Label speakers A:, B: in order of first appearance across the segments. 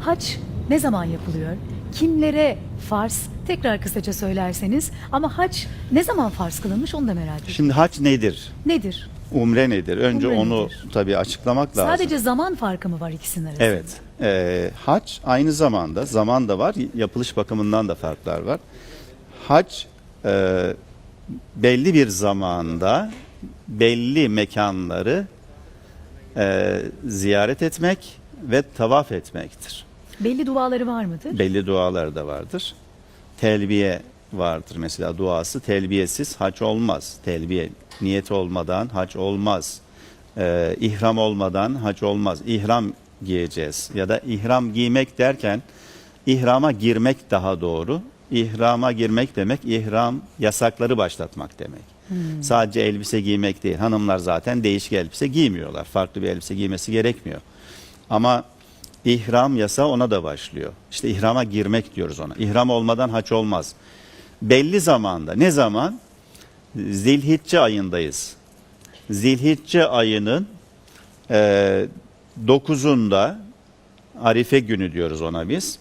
A: Hac ne zaman yapılıyor? Kimlere farz? Tekrar kısaca söylerseniz. Ama hac ne zaman farz kılınmış onu da merak ediyorum.
B: Şimdi hac nedir?
A: Nedir?
B: Umre nedir? Önce
A: Umre
B: onu
A: nedir?
B: tabii açıklamak lazım.
A: Sadece zaman farkı mı var ikisinin arasında?
B: Evet. Ee, hac aynı zamanda zaman da var, yapılış bakımından da farklar var. Hac e, belli bir zamanda belli mekanları e, ziyaret etmek ve tavaf etmektir.
A: Belli duaları var mıdır?
B: Belli dualar da vardır. Telbiye vardır mesela duası. Telbiyesiz hac olmaz. Telbiye niyet olmadan hac olmaz. Ee, ihram olmadan hac olmaz. İhram giyeceğiz. Ya da ihram giymek derken ihrama girmek daha doğru. İhrama girmek demek ihram yasakları başlatmak demek. Sadece elbise giymek değil. Hanımlar zaten değişik elbise giymiyorlar. Farklı bir elbise giymesi gerekmiyor. Ama ihram yasa ona da başlıyor. İşte ihrama girmek diyoruz ona. İhram olmadan haç olmaz. Belli zamanda. Ne zaman? Zilhicce ayındayız. Zilhicce ayının e, 9'unda Arife günü diyoruz ona biz.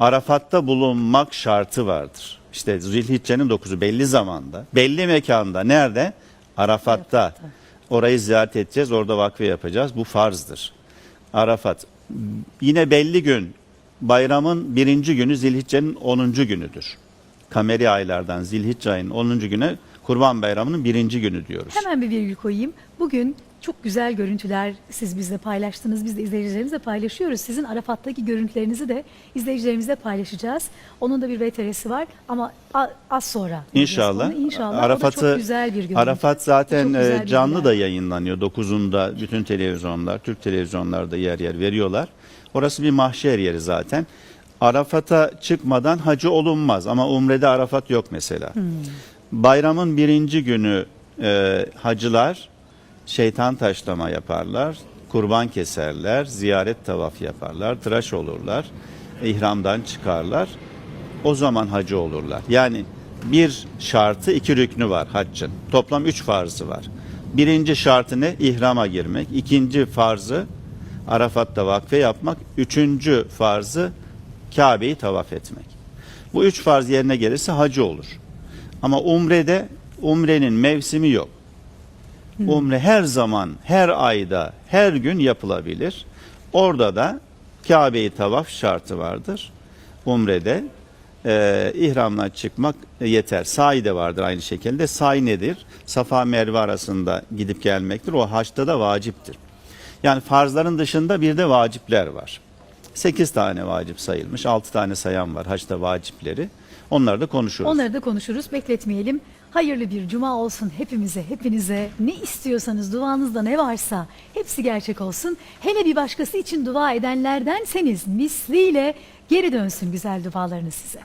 B: Arafat'ta bulunmak şartı vardır. İşte Zilhicce'nin 9'u belli zamanda, belli mekanda. Nerede? Arafat'ta.
A: Arafat'ta.
B: Orayı ziyaret edeceğiz, orada vakfe yapacağız. Bu farzdır. Arafat. Yine belli gün, bayramın birinci günü Zilhicce'nin 10. günüdür. Kameri aylardan Zilhicce ayının 10. güne Kurban Bayramı'nın birinci günü diyoruz.
A: Hemen bir virgül koyayım. Bugün çok güzel görüntüler siz bizle paylaştınız. Biz de izleyicilerimizle paylaşıyoruz. Sizin Arafat'taki görüntülerinizi de izleyicilerimizle paylaşacağız. Onun da bir VTR'si var ama az sonra.
B: İnşallah.
A: Onu İnşallah.
B: Arafat'ı
A: çok güzel bir görüntü.
B: Arafat zaten e, canlı da yayınlanıyor. 9'unda bütün televizyonlar, Türk televizyonlarda yer yer veriyorlar. Orası bir mahşer yeri zaten. Arafat'a çıkmadan hacı olunmaz ama umrede Arafat yok mesela.
A: Hmm.
B: Bayramın birinci günü e, hacılar şeytan taşlama yaparlar, kurban keserler, ziyaret tavaf yaparlar, tıraş olurlar, ihramdan çıkarlar. O zaman hacı olurlar. Yani bir şartı iki rüknü var haccın. Toplam üç farzı var. Birinci şartı ne? İhrama girmek. İkinci farzı Arafat'ta vakfe yapmak. Üçüncü farzı Kabe'yi tavaf etmek. Bu üç farz yerine gelirse hacı olur. Ama umrede umrenin mevsimi yok. Umre her zaman, her ayda, her gün yapılabilir. Orada da Kabe'yi tavaf şartı vardır. Umrede e, ihramla çıkmak yeter. Sa'i de vardır aynı şekilde. Sa'i nedir? Safa Merve arasında gidip gelmektir. O haçta da vaciptir. Yani farzların dışında bir de vacipler var. 8 tane vacip sayılmış. 6 tane sayan var haçta vacipleri. Onları da konuşuruz.
A: Onları da konuşuruz. Bekletmeyelim. Hayırlı bir cuma olsun hepimize, hepinize. Ne istiyorsanız duanızda ne varsa hepsi gerçek olsun. Hele bir başkası için dua edenlerdenseniz misliyle geri dönsün güzel dualarınız size.